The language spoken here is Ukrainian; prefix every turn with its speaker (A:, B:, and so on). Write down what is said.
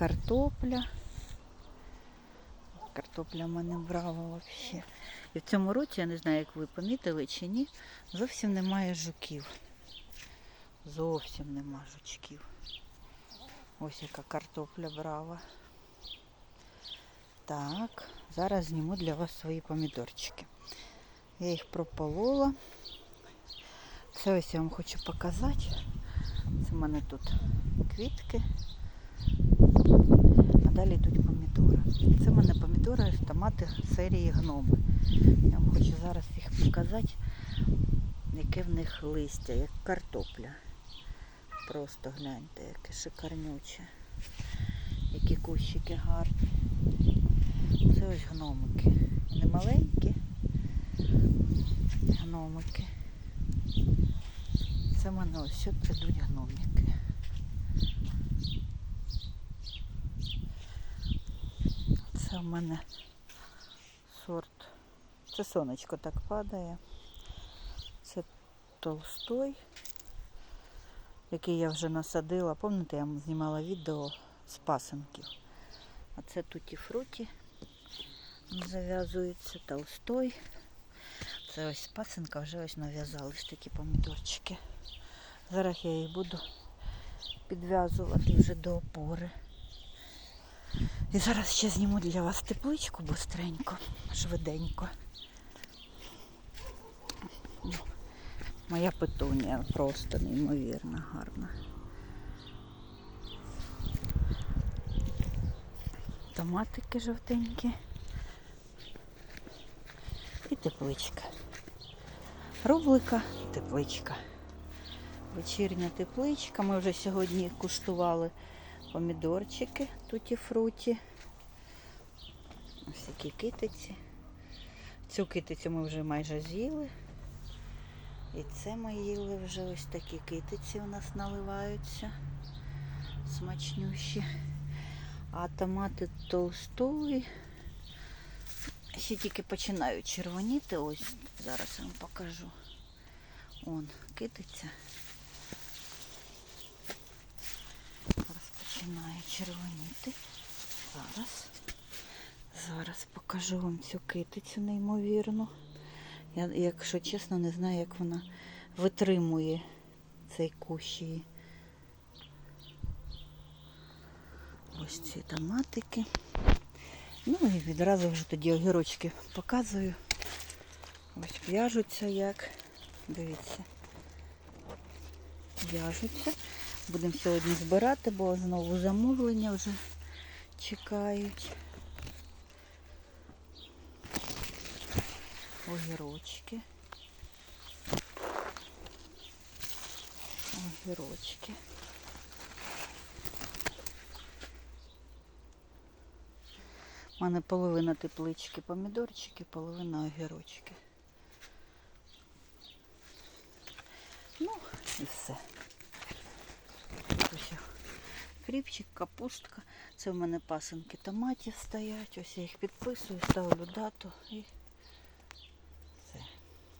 A: картопля. Картопля в мене брава взагалі. І в цьому році, я не знаю, як ви помітили чи ні, зовсім немає жуків. Зовсім нема жучків. Ось яка картопля брава. Так, зараз зніму для вас свої помідорчики. Я їх прополола. Це ось я вам хочу показати. Це в мене тут квітки. А далі йдуть помідори. Це в мене помідори, томати серії гноми. Я вам хочу зараз їх показати, яке в них листя, як картопля. Просто гляньте, яке шикарнюче. Які кущики гарні. Це ось гномики. Не маленькі гномики. Це в мене ось тут ідуть гномики. Це в мене сорт. Це сонечко так падає. Це толстой, який я вже насадила. Пам'ятаєте, я знімала відео з пасенків. А це туті фруті. Зав'язується толстой. Це ось пасенка, вже ось нав'язались такі помідорчики. Зараз я їх буду підв'язувати вже до опори. І зараз ще зніму для вас тепличку быстренько, швиденько. Моя петунія просто неймовірно гарна. Томатики жовтенькі. І тепличка. Рублика, тепличка. Вечірня тепличка. Ми вже сьогодні куштували помідорчики, туті фруті. Ось такі китиці. Цю китицю ми вже майже з'їли. І це ми їли вже ось такі китиці у нас наливаються. Смачнющі. А томати толстой. Ще тільки починають червоніти. Ось зараз я вам покажу. Он китиця. Зараз починає червоніти. Зараз. Зараз покажу вам цю китицю неймовірну. Я, якщо чесно, не знаю, як вона витримує цей кущ її. Ось ці томатики. Ну і відразу вже тоді огірочки показую. Ось в'яжуться як. Дивіться. В'яжуться. Будемо сьогодні збирати, бо знову замовлення вже чекають. Огірочки. Огірочки. У мене половина теплички помідорчики, половина огірочки. Ну і все. Ось кріпчик, капустка. Це в мене пасинки томатів стоять. Ось я їх підписую, ставлю дату і